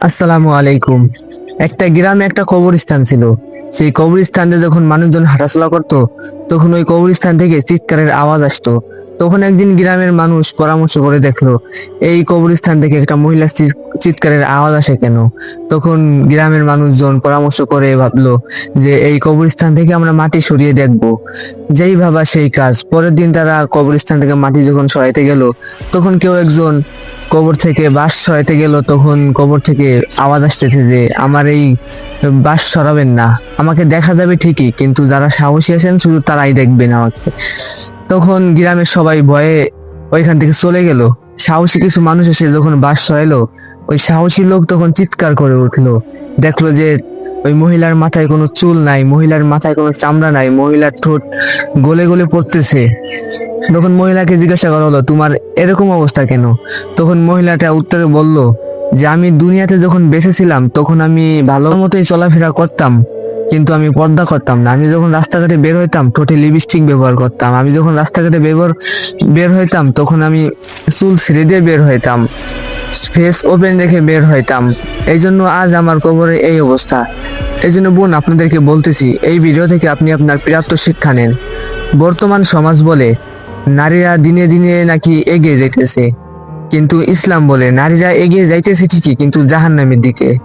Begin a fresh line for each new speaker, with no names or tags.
আসসালামু আলাইকুম। একটা গ্রামে একটা কবরস্থান ছিল। সেই কবরস্থানে যখন মানুষজন হাঁটাচলা করতো, তখন ওই কবরস্থান থেকে চিৎকারের আওয়াজ আসতো। তখন একদিন গ্রামের মানুষ পরামর্শ করে দেখল, এই কবরস্থান থেকে একটা মহিলার চি- চিৎকারের আওয়াজ আসে কেন? তখন গ্রামের মানুষজন পরামর্শ করে ভাবলো যে, এই কবরস্থান থেকে আমরা মাটি সরিয়ে দেখব। যেই ভাবা সেই কাজ। পরের দিন তারা কবরস্থান থেকে মাটি যখন সরাইতে গেল, তখন কেউ একজন কবর থেকে বাস সরাইতে গেল, তখন কবর থেকে আওয়াজ আসতেছে যে, আমার এই বাস সরাবেন না। আমাকে দেখা যাবে ঠিকই, কিন্তু যারা সাহসী আছেন, শুধু তারাই দেখবেন আমাকে। তখন গ্রামের সবাই ভয়ে ওইখান থেকে চলে গেল। সাহসী কিছু মানুষ এসে যখন বাস সরাইলো, ওই সাহসী লোক তখন চিৎকার করে উঠল। দেখল যে, ওই মহিলার মাথায় কোনো চুল নাই, মহিলার মাথায় কোনো চামড়া নাই, মহিলার ঠোঁট গলে গলে পড়তেছে। তখন মহিলাকে জিজ্ঞাসা করা হলো, তোমার এরকম অবস্থা কেন? তখন মহিলাটা উত্তরে বলল, যে আমি দুনিয়াতে যখন বেঁচে ছিলাম তখন আমি ভালো মতোই চলাফেরা করতাম, কিন্তু আমি পর্দা করতাম না। আমি যখন রাস্তাঘাটে বের হইতাম, ঠোঁটে লিপস্টিক ব্যবহার করতাম। আমি যখন রাস্তাঘাটে ব্যবহার বের হইতাম, তখন আমি চুল ছেড়ে দিয়ে বের হইতাম ফেস ওপেন রেখে বের হইতাম। এই জন্য আজ আমার কবরে এই অবস্থা। এই জন্য বোন, আপনাদেরকে বলতেছি, এই ভিডিও থেকে আপনি আপনার প্রাপ্ত শিক্ষা নেন। বর্তমান সমাজ বলে নারীরা দিনে দিনে নাকি এগিয়ে যাইতেছে। কিন্তু ইসলাম বলে, নারীরা এগিয়ে যাইতেছে ঠিকই, কিন্তু জাহান্নামের দিকে।